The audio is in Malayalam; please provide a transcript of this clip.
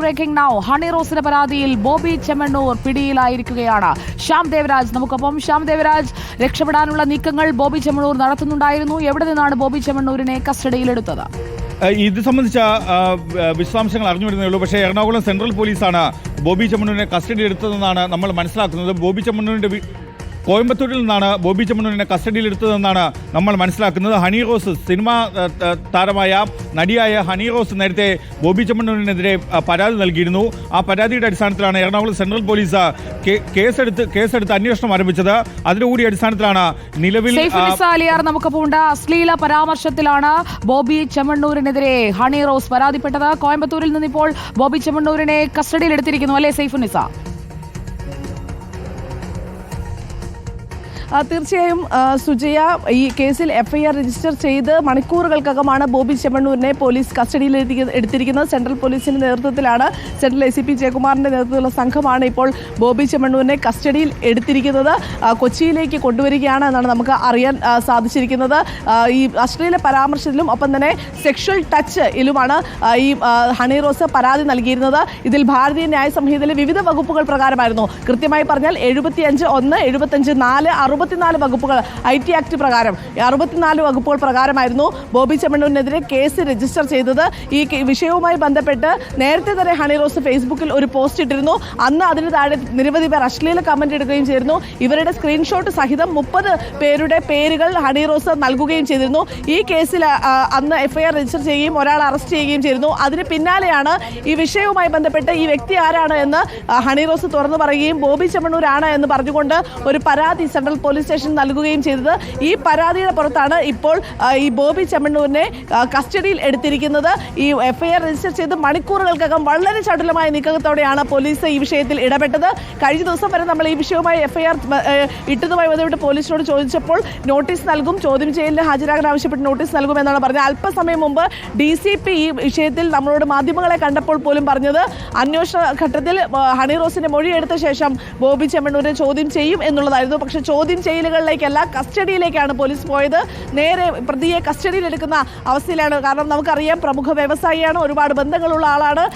ബ്രേക്കിംഗ് നൗ ഹണി റോസിന്റെ പരാതിയിൽ ബോബി ചെമ്മണ്ണൂർ പിടിയിലായിരിക്കുകയാണ്. ശ്യാം ദേവരാജ് നമുക്കൊപ്പം. ശ്യാം ദേവരാജ് രക്ഷപ്പെടാനുള്ള നീക്കങ്ങൾ ബോബി ചെമ്മണ്ണൂർ നടത്തുന്നുണ്ടായിരുന്നു. എവിടെ നിന്നാണ് ബോബി ചെമ്മണ്ണൂരിനെ കസ്റ്റഡിയിലെടുത്തത്? ഇത് സംബന്ധിച്ച വിശദാംശങ്ങൾ അറിഞ്ഞു വരുന്നേ ഉള്ളൂ. പക്ഷേ എറണാകുളം സെൻട്രൽ പോലീസാണ് ബോബി ചെമ്മണ്ണൂരിനെ കസ്റ്റഡി എടുത്തതെന്നാണ് നമ്മൾ മനസ്സിലാക്കുന്നത്. ബോബി ചെമ്മണ്ണൂരിന്റെ കോയമ്പത്തൂരിൽ നിന്നാണ് ബോബി ചെമ്മണ്ണൂരിനെ കസ്റ്റഡിയിലെടുത്തതെന്നാണ് നമ്മൾ മനസ്സിലാക്കുന്നത്. ഹണി റോസ് സിനിമാ താരമായ നടിയായ ഹണി റോസ് നേരത്തെ ബോബി ചെമ്മണ്ണൂരിനെതിരെ പരാതി നൽകിയിരുന്നു. ആ പരാതിയുടെ അടിസ്ഥാനത്തിലാണ് എറണാകുളം സെൻട്രൽ പോലീസ് കേസെടുത്ത് കേസെടുത്ത് അന്വേഷണം ആരംഭിച്ചത്. അതിന്റെ കൂടി അടിസ്ഥാനത്തിലാണ് നിലവിൽ ഉണ്ട് അശ്ലീല പരാമർശത്തിലാണ് ബോബി ചെമ്മണ്ണൂരിനെതിരെ ഹണി റോസ് പരാതിപ്പെട്ടത്. കോയമ്പത്തൂരിൽ നിന്ന് ഇപ്പോൾ ബോബി ചെമ്മണ്ണൂരിനെ കസ്റ്റഡിയിലെടുത്തിരിക്കുന്നു. അല്ലേ സൈഫുനിസ തീർച്ചയായും സുജയ ഈ കേസിൽ എഫ്ഐആർ രജിസ്റ്റർ ചെയ്ത് മണിക്കൂറുകൾക്കകമാണ് ബോബി ചെമ്മണ്ണൂരിനെ പോലീസ് കസ്റ്റഡിയിൽ എടുത്തിരിക്കുന്നത്. സെൻട്രൽ പോലീസിന്റെ നേതൃത്വത്തിലാണ് സെൻട്രൽ എ സി പി ജയകുമാറിന്റെ നേതൃത്വത്തിലുള്ള സംഘമാണ് ഇപ്പോൾ ബോബി ചെമ്മണ്ണൂരിനെ കസ്റ്റഡിയിൽ എടുത്തിരിക്കുന്നത്. കൊച്ചിയിലേക്ക് കൊണ്ടുവരികയാണ് എന്നാണ് നമുക്ക് അറിയാൻ സാധിച്ചിരിക്കുന്നത്. ഈ അശ്ലീല പരാമർശത്തിലും ഒപ്പം തന്നെ സെക്ഷൽ ടച്ച് ഇലുമാണ് ഈ ഹണി റോസ് പരാതി നൽകിയിരുന്നത്. ഇതിൽ ഭാരതീയ ന്യായ സംഹിതയിലെ വിവിധ വകുപ്പുകൾ പ്രകാരമായിരുന്നു. കൃത്യമായി പറഞ്ഞാൽ എഴുപത്തിയഞ്ച് ഒന്ന് എഴുപത്തഞ്ച് നാല് അറുപത്തിനാല് വകുപ്പുകൾ ഐ ടി ആക്ട് പ്രകാരം അറുപത്തിനാല് വകുപ്പുകൾ പ്രകാരമായിരുന്നു ബോബി ചെമ്മണ്ണൂരിനെതിരെ കേസ് രജിസ്റ്റർ ചെയ്തത്. ഈ വിഷയവുമായി ബന്ധപ്പെട്ട് നേരത്തെ തന്നെ ഹണി റോസ് ഫേസ്ബുക്കിൽ ഒരു പോസ്റ്റ് ഇട്ടിരുന്നു. അന്ന് അതിന് താഴെ നിരവധി പേർ അശ്ലീല കമന്റ് ഇടുകയും ചെയ്തിരുന്നു. ഇവരുടെ സ്ക്രീൻഷോട്ട് സഹിതം മുപ്പത് പേരുടെ പേരുകൾ ഹണി റോസ് നൽകുകയും ചെയ്തിരുന്നു. ഈ കേസിൽ അന്ന് എഫ്ഐആർ രജിസ്റ്റർ ചെയ്യുകയും ഒരാൾ അറസ്റ്റ് ചെയ്യുകയും ചെയ്തിരുന്നു. അതിന് പിന്നാലെയാണ് ഈ വിഷയവുമായി ബന്ധപ്പെട്ട് ഈ വ്യക്തി ആരാണ് എന്ന് ഹണി റോസ് തുറന്നു പറയുകയും ബോബി ചെമ്മണ്ണൂരാണ് എന്ന് പറഞ്ഞുകൊണ്ട് ഒരു പരാതി സെൻട്രൽ പോലീസ് സ്റ്റേഷൻ നൽകുകയും ചെയ്തത്. ഈ പരാതിയുടെ പുറത്താണ് ഇപ്പോൾ ഈ ബോബി ചെമ്മണ്ണൂരിനെ കസ്റ്റഡിയിൽ എടുത്തിരിക്കുന്നത്. ഈ എഫ്ഐആർ രജിസ്റ്റർ ചെയ്ത് മണിക്കൂറുകൾക്കകം വളരെ ചടുലമായ നീക്കത്തോടെയാണ് പോലീസ് ഈ വിഷയത്തിൽ ഇടപെട്ടത്. കഴിഞ്ഞ ദിവസം വരെ നമ്മൾ ഈ വിഷയവുമായി എഫ്ഐആർ ഇട്ടതുമായി ബന്ധപ്പെട്ട് പോലീസിനോട് ചോദിച്ചപ്പോൾ നോട്ടീസ് നൽകും ചോദ്യം ചെയ്യലിന് ഹാജരാകാൻ ആവശ്യപ്പെട്ട് നോട്ടീസ് നൽകുമെന്നാണ് പറഞ്ഞത്. അല്പസമയം മുമ്പ് ഡി സി പി ഈ വിഷയത്തിൽ നമ്മളോട് മാധ്യമങ്ങളെ കണ്ടപ്പോൾ പോലും പറഞ്ഞത് അന്വേഷണ ഘട്ടത്തിൽ ഹണി റോസിന്റെ മൊഴി എടുത്ത ശേഷം ബോബി ചെമ്മണ്ണൂരെ ചോദ്യം ചെയ്യും എന്നുള്ളതായിരുന്നു. പക്ഷേ ചോദ്യം ചെയ്യലുകളിലേക്കല്ല കസ്റ്റഡിയിലേക്കാണ് പോലീസ് പോയത്. നേരെ പ്രതിയെ കസ്റ്റഡിയിൽ എടുക്കുന്ന അവസ്ഥയിലാണ്. കാരണം നമുക്കറിയാം പ്രമുഖ വ്യവസായിയാണ് ഒരുപാട് ബന്ധങ്ങളുള്ള ആളാണ്.